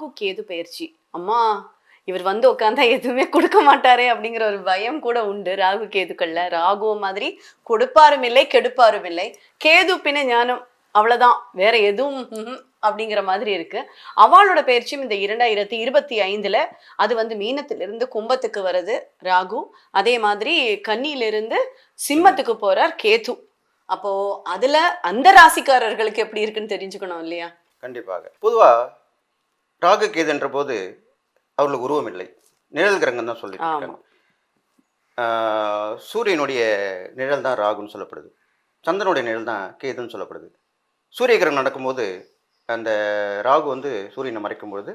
ராகு கேது பயிற்சி. அம்மா இவர் வந்து உட்காந்தா எதுவுமே கொடுக்க மாட்டாரே அப்படிங்கிற ஒரு பயம் கூட உண்டு ராகு கேதுக்கள்ல. ராகு மாதிரி கொடுப்பாரும் இல்லை கெடுப்பாரும் இல்லை. கேது பின்ன ஞானம் அவ்வளவுதான். வேற எதுவும் அப்படிங்கிற மாதிரி இருக்கு. அவளோட பயிற்சியும் இந்த இரண்டாயிரத்தி இருபத்தி ஐந்துல அது வந்து மீனத்திலிருந்து கும்பத்துக்கு வருது ராகு. அதே மாதிரி கன்னியிலிருந்து சிம்மத்துக்கு போறார் கேது. அப்போ அதுல அந்த ராசிக்காரர்களுக்கு எப்படி இருக்குன்னு தெரிஞ்சுக்கணும் இல்லையா? கண்டிப்பாக. பொதுவா ராகு கேதுன்ற போது அவர்களுக்கு உருவம் இல்லை நிழல் கிரகம் தான் சொல்லிட்டு. இருக்காங்க. சூரியனுடைய நிழல் தான் ராகுன்னு சொல்லப்படுது. சந்திரனுடைய நிழல் தான் கேதுன்னு சொல்லப்படுது. சூரிய கிரகணம் நடக்கும்போது அந்த ராகு வந்து சூரியனை மறைக்கும் பொழுது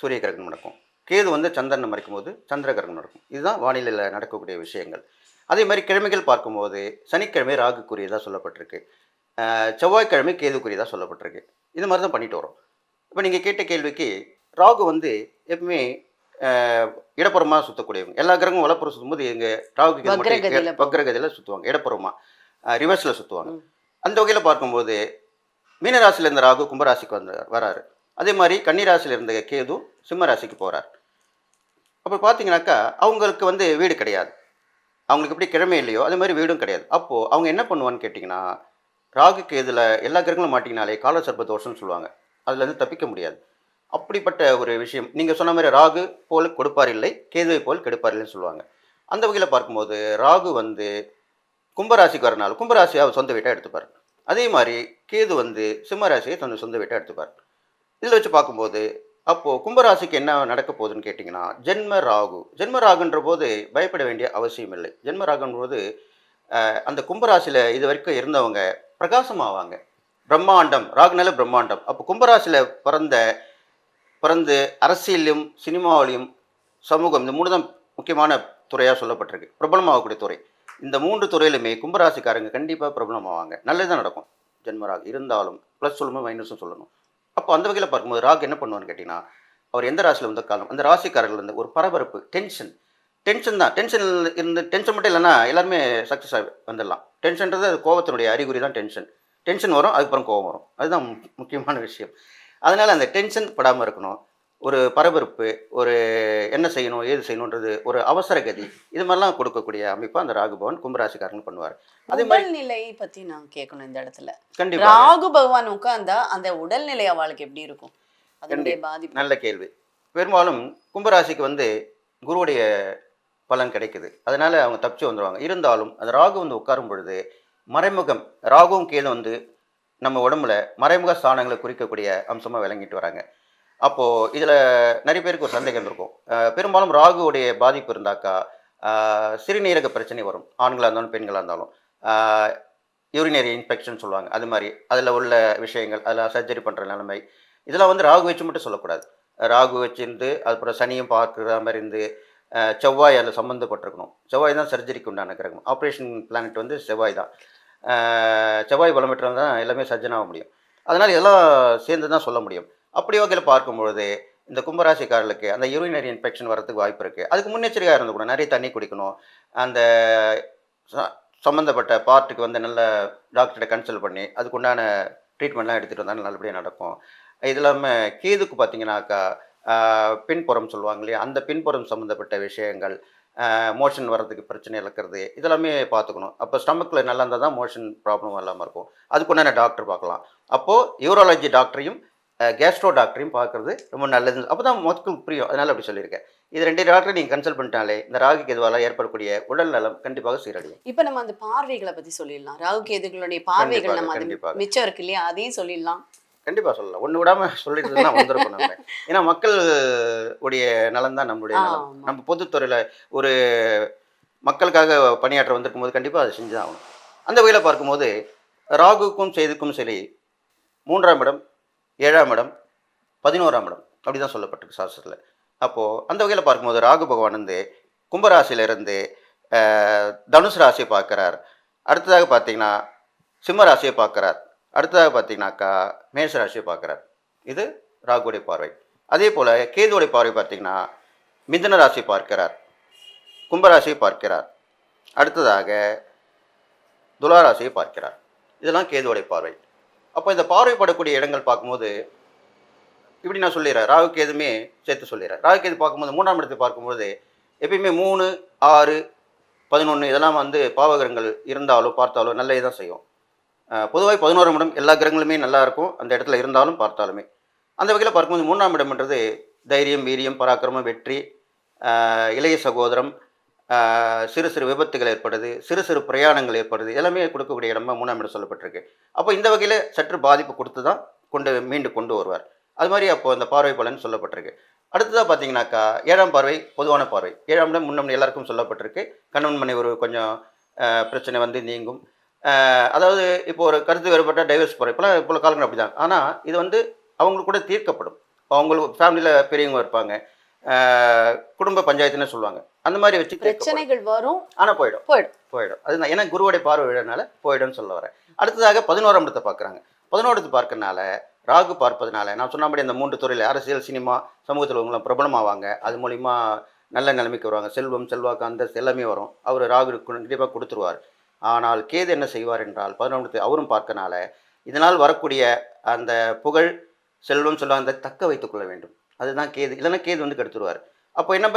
சூரிய கிரகணம் நடக்கும். கேது வந்து சந்திரனை மறைக்கும் போது சந்திர கிரகணம் நடக்கும். இதுதான் வானிலையில் நடக்கக்கூடிய விஷயங்கள். அதே மாதிரி கிழமைகள் பார்க்கும்போது சனிக்கிழமை ராகுக்குரியதாக சொல்லப்பட்டிருக்கு. செவ்வாய்க்கிழமை கேதுக்குரியதாக சொல்லப்பட்டிருக்கு. இது மாதிரி தான் பண்ணிட்டு வரோம். இப்போ நீங்கள் கேட்ட கேள்விக்கு ராகு வந்து எப்பவுமே ஆஹ் இடப்புறமா சுற்றக்கூடியவங்க எல்லா கிரகமும் வலப்புறம் சுற்றும்போது இது மட்டும் வக்ரகதியில சுற்றுவாங்க இடப்புறமா. ரிவர்ஸில் சுற்றுவாங்க. அந்த வகையில் பார்க்கும்போது மீனராசியில் இருந்த ராகு கும்பராசிக்கு வந்து வராரு. அதே மாதிரி கன்னிராசியில் இருந்த கேது சிம்ம ராசிக்கு போகிறார் அப்போ பார்த்தீங்கன்னாக்கா அவங்களுக்கு வந்து வீடு கிடையாது. அவங்களுக்கு எப்படி கிழமை இல்லையோ அதே மாதிரி வீடும் கிடையாது. அப்போது அவங்க என்ன பண்ணுவான்னு கேட்டிங்கன்னா ராகு கேதுல எல்லா கிரகங்களும் மாட்டிங்கனாலே கால சர்ப்ப தோஷம்னு சொல்லுவாங்க. அதுலேருந்து தப்பிக்க முடியாது. அப்படிப்பட்ட ஒரு விஷயம். நீங்கள் சொன்ன மாதிரி ராகு போல் கொடுப்பார் இல்லை கேதுவை போல் கெடுப்பார் இல்லைன்னு சொல்லுவாங்க. அந்த வகையில் பார்க்கும்போது ராகு வந்து கும்பராசிக்கு வரனால கும்பராசியை அவர் சொந்த வீட்டாக எடுத்துப்பார். அதே மாதிரி கேது வந்து சிம்மராசியை தன் சொந்த வீட்டாக எடுத்துப்பார். இதில் வச்சு பார்க்கும்போது அப்போது கும்பராசிக்கு என்ன நடக்க போகுதுன்னு கேட்டிங்கன்னா ஜென்ம ராகு. ஜென்ம ராகுன்ற போது பயப்பட வேண்டிய அவசியம் இல்லை. ஜென்ம ராகுன்ற போது அந்த கும்பராசியில் இது வரைக்கும் இருந்தவங்க பிரகாசமாவாங்க. பிரம்மாண்டம் ராகுனால பிரம்மாண்டம். அப்போ கும்பராசியில் பிறந்த பிறந்து அரசியலையும் சினிமாவிலையும் சமூகம் இந்த மூணு தான் முக்கியமான துறையாக சொல்லப்பட்டிருக்கு. பிரபலமாகக்கூடிய துறை. இந்த மூன்று துறையிலுமே கும்பராசிக்காரங்க கண்டிப்பாக பிரபலமாவாங்க. நல்லதுதான் நடக்கும். ஜென்மராக் இருந்தாலும் ப்ளஸ் சொல்லணும் மைனஸும் சொல்லணும். அப்போ அந்த வகையில் பார்க்கும்போது ராக் என்ன பண்ணுவான்னு கேட்டிங்கன்னா அவர் எந்த ராசியில் வந்த காலம்? அந்த ராசிக்காரர்கள் வந்து ஒரு பரபரப்பு டென்ஷன் டென்ஷன் தான். டென்ஷன் இருந்து டென்ஷன் மட்டும் இல்லைன்னா எல்லாருமே சக்ஸஸ் ஆகி வந்துடலாம். டென்ஷன்றது அது கோவத்தினுடைய அறிகுறி தான் டென்ஷன் டென்ஷன் வரும் அதுக்கப்புறம் கோவம் வரும். அதுதான் முக்கியமான விஷயம். அதனால் அந்த டென்ஷன் படாமல் இருக்கணும். ஒரு பரபரப்பு ஒரு என்ன செய்யணும் ஏது செய்யணுன்றது ஒரு அவசர கதி. இது மாதிரிலாம் கொடுக்கக்கூடிய அமைப்பாக அந்த ராகுபவன் கும்பராசிக்காரங்க பண்ணுவார். அதே மாதிரி உடல்நிலை பத்தி நான் கேட்கணும் இந்த இடத்துல. கண்டிப்பாக ராகு பகவான் உட்கார்ந்தா அந்த உடல்நிலை அவளுக்கு எப்படி இருக்கும்? அதனுடைய பாதிப்பு. நல்ல கேள்வி. பெரும்பாலும் கும்பராசிக்கு வந்து குருவுடைய பலன் கிடைக்குது. அதனால அவங்க தப்பிச்சு வந்துடுவாங்க இருந்தாலும் அந்த ராகு வந்து உட்காரும் பொழுது மறைமுகம் ராகுவும் கேது வந்து நம்ம உடம்புல மறைமுக ஸ்தானங்களை குறிக்கக்கூடிய அம்சமாக விளங்கிட்டு வராங்க. அப்போது இதில் நிறைய பேருக்கு ஒரு சந்தேகம் இருக்கும். பெரும்பாலும் ராகுவுடைய பாதிப்பு இருந்தாக்கா சிறுநீரக பிரச்சனை வரும். ஆண்களாக இருந்தாலும் பெண்களாக இருந்தாலும். யூரினரி இன்ஃபெக்ஷன் சொல்லுவாங்க. அது மாதிரி அதில் உள்ள விஷயங்கள் அதில் சர்ஜரி பண்ணுற நிலைமை இதெல்லாம் வந்து ராகு வச்சு மட்டும் சொல்லக்கூடாது. ராகு வச்சிருந்து அப்புறம் சனியும் பார்க்குற மாதிரி இருந்து செவ்வாய் அதில் சம்மந்தப்பட்டிருக்கணும் செவ்வாய் தான் சர்ஜரிக்கு உண்டான கிரகம். ஆப்ரேஷன் பிளானட் வந்து செவ்வாய் தான். செவ்வாய் செவ்வாய் பலமற்றம் தான் எல்லாமே சஜ்ஜனாக முடியும். அதனால் இதெல்லாம் சேர்ந்து தான் சொல்ல முடியும். அப்படி வகையில் பார்க்கும்பொழுது இந்த கும்பராசிக்காரர்களுக்கு அந்த யூரினரி இன்ஃபெக்ஷன் வரதுக்கு வாய்ப்பு இருக்குது அதுக்கு முன்னெச்சரிக்கையாக இருந்து கூட. நிறைய தண்ணி குடிக்கணும். அந்த ச- சம்மந்தப்பட்ட பார்ட்டுக்கு வந்து நல்ல டாக்டரை கன்சல்ட் பண்ணி அதுக்குண்டான ட்ரீட்மெண்ட்லாம் எடுத்துகிட்டு வந்தாலும் நல்லபடியாக நடக்கும். இது இல்லாமல் கேதுக்கு பார்த்தீங்கன்னாக்கா பின்புறம் சொல்லுவாங்க இல்லையா? அந்த பின்புறம் சம்மந்தப்பட்ட விஷயங்கள் மோஷன் வர்றதுக்கு பிரச்சனை இருக்கிறது இதெல்லாமே பார்த்துக்கணும். அப்போ ஸ்டமக்கில் நல்லா இருந்தால் தான் மோஷன் ப்ராப்ளம் இல்லாமல் இருக்கும். அதுக்குண்டான டாக்டர் பார்க்கலாம். அப்போது யூரோலஜி டாக்டரையும் கேஸ்ட்ரோ டாக்டரையும் பார்க்குறது ரொம்ப நல்லது. அப்போ தான் மக்களுக்கு புரியும். அதனால் அப்படி சொல்லியிருக்கேன். இது ரெண்டு டாக்டரை நீங்கள் கன்சல்ட் பண்ணிட்டாலே இந்த ராகு கேதுவால் ஏற்படக்கூடிய உடல் நலம் கண்டிப்பாக சீரடையும். இப்ப நம்ம அந்த பார்வைகளை பத்தி சொல்லிடலாம். ராகு கேதுகளுடைய பார்வைகள் நம்ம. மிச்சம் இருக்கு இல்லையா? அதையும் சொல்லிடலாம். கண்டிப்பாக சொல்லலாம். ஒன்று விடாமல் சொல்லிட்டு தான் வந்திருக்கோம் நம்ம. ஏன்னா மக்கள் உடைய நலன் தான் நம்மளுடைய நலம். நம்ம பொதுத்துறையில் ஒரு மக்களுக்காக பணியாற்ற வந்திருக்கும் போது கண்டிப்பாக அதை செஞ்சு தான் ஆகணும். அந்த வகையில் பார்க்கும்போது ராகுக்கும் செய்துக்கும் சரி மூன்றாம் இடம் ஏழாம் இடம் பதினோராம் இடம் அப்படி தான் சொல்லப்பட்டிருக்கு சாஸ்திரத்தில். அப்போது அந்த வகையில் பார்க்கும்போது ராகு பகவான் வந்து கும்பராசியிலிருந்து தனுசு ராசியை பார்க்குறார். அடுத்ததாக பார்த்தீங்கன்னா சிம்ம ராசியை பார்க்குறார். அடுத்ததாக பார்த்தீங்கன்னாக்கா மேஷ ராசியை பார்க்குறார். இது ராகுடைய பார்வை. அதே போல் கேதுவுடைய பார்வை பார்த்தீங்கன்னா மிதுன ராசி பார்க்கிறார். கும்பராசியை பார்க்கிறார். அடுத்ததாக துளாராசியை பார்க்கிறார். இதெல்லாம் கேதுவுடைய பார்வை. அப்போ இந்த பார்வைப்படக்கூடிய இடங்கள் பார்க்கும்போது இப்படி நான் சொல்லிடுறேன். ராகு எதுவுமே சேர்த்து சொல்லிடுறேன். ராகு கேது பார்க்கும்போது மூணாம் இடத்தை பார்க்கும்போது எப்பயுமே மூணு ஆறு பதினொன்று இதெல்லாம் வந்து பாவகரங்கள் இருந்தாலோ பார்த்தாலோ நல்ல இதான் செய்யும். பொதுவாக பதினோராம் இடம் எல்லா கிரகங்களுமே நல்லா இருக்கும். அந்த இடத்துல இருந்தாலும் பார்த்தாலுமே. அந்த வகையில் பார்க்கும்போது மூணாம் இடம்ன்றது தைரியம் வீரியம் பராக்கிரமம் வெற்றி இளைய சகோதரம் சிறு சிறு விபத்துகள் ஏற்படுது சிறு சிறு பிரயாணங்கள் ஏற்படுது எல்லாமே கொடுக்கக்கூடிய இடமா மூணாம் இடம் சொல்லப்பட்டிருக்கு. அப்போ இந்த வகையில் சற்று பாதிப்பு கொடுத்து தான் கொண்டு மீண்டு கொண்டு வருவார். அது மாதிரி அப்போ அந்த பார்வை பலன் சொல்லப்பட்டிருக்கு. அடுத்ததாக பார்த்தீங்கன்னாக்கா ஏழாம் பார்வை பொதுவான பார்வை. ஏழாம் இடம் முன்னம் எல்லாருக்கும் சொல்லப்பட்டிருக்கு. கணவன் மனை ஒரு கொஞ்சம் பிரச்சனை வந்து நீங்கும். அதாவது இப்போ ஒரு கருத்து வேறுபட்ட டைவர்ஸ் போகிற இப்போலாம் இப்போ காலங்கள் அப்படி தான் ஆனால் இது வந்து அவங்களுக்கு கூட தீர்க்கப்படும். அவங்களுக்கு ஃபேமிலியில் பெரியவங்க இருப்பாங்க. குடும்ப பஞ்சாயத்துன்னு சொல்லுவாங்க. அந்த மாதிரி வச்சு. பிரச்சனைகள் வரும். ஆனால் போயிடும். போயிடும். போயிடும். அதுதான் ஏன்னா குருவோடைய பார்வை விழனால போயிடும்னு சொல்ல வரேன். அடுத்ததாக பதினோராம் இடத்தை பார்க்குறாங்க. பதினோரத்து பார்க்கறனால ராகு பார்ப்பதனால நான் சொன்னபடி அந்த மூன்று துறையில் அரசியல் சினிமா சமூகத்தில் உங்களை பிரபலமாவாங்க. அது மூலிமா நல்ல நிலைமைக்கு வருவாங்க. செல்வம் செல்வாக்கு அந்தஸ்து எல்லாமே வரும். அவர் ராகு கண்டிப்பாக கொடுத்துருவார். ஆனால் கேது என்ன செய்வார் என்றால் பதினொன்று அவரும் பார்க்கனால இதனால் வரக்கூடிய அந்த புகழ் செல்வம் செல்வம் அந்த தக்க வைத்துக் கொள்ள வேண்டும். அதுதான் கேது. இல்லைன்னா கேது வந்து கெடுத்துருவார். அப்போ என்ன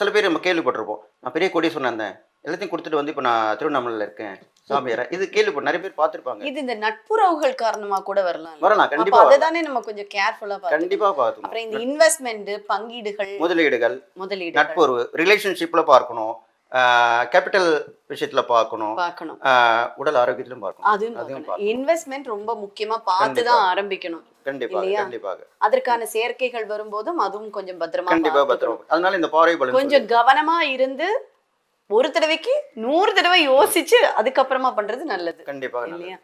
சில பேர் நம்ம கேள்விப்பட்டிருப்போம். நான் பெரிய கொடி சொன்னேன் எல்லாத்தையும் கொடுத்துட்டு வந்து இப்போ நான் திருவண்ணாமலையில் இருக்கேன் சாமியார. இது கேள்விப்பட்டு நிறைய பேர் பார்த்துருப்பாங்க. இது இந்த நட்புறவுகள் காரணமா கூட வரலாம். வரலாம் வரலாம். அததானே நம்ம கொஞ்சம் கேர்ஃபுல்லா கண்டிப்பாக பார்த்துக்கணும். அப்புறம் இந்த இன்வெஸ்ட்மெண்ட் பங்கீடுகள் முதலீடுகள் முதலீடுகள். நட்புறவு ரிலேஷன்ஷிப்பில் பார்க்கணும். கேபிட்டல் விஷயத்தில் பார்க்கணும். பார்க்கணும். உடல் ஆரோக்கியத்திலும் பார்க்கணும். அதுவும் இன்வெஸ்ட்மெண்ட் ரொம்ப முக்கியமா பார்த்து கண்டிப்பா. தான் ஆரம்பிக்கணும் கண்டிப்பாக இல்லையா? கண்டிப்பாக. அதற்கான சேர்க்கைகள் வரும்போதும் அதுவும் கொஞ்சம் பத்திரமா பார்த்துக்கணும். பத்திரம். அதனால இந்த பலன் கொஞ்சம் கவனமா இருந்து ஒரு தடவைக்கு நூறு தடவை யோசிச்சு அதுக்கப்புறமா பண்றது நல்லது கண்டிப்பாக இல்லையா?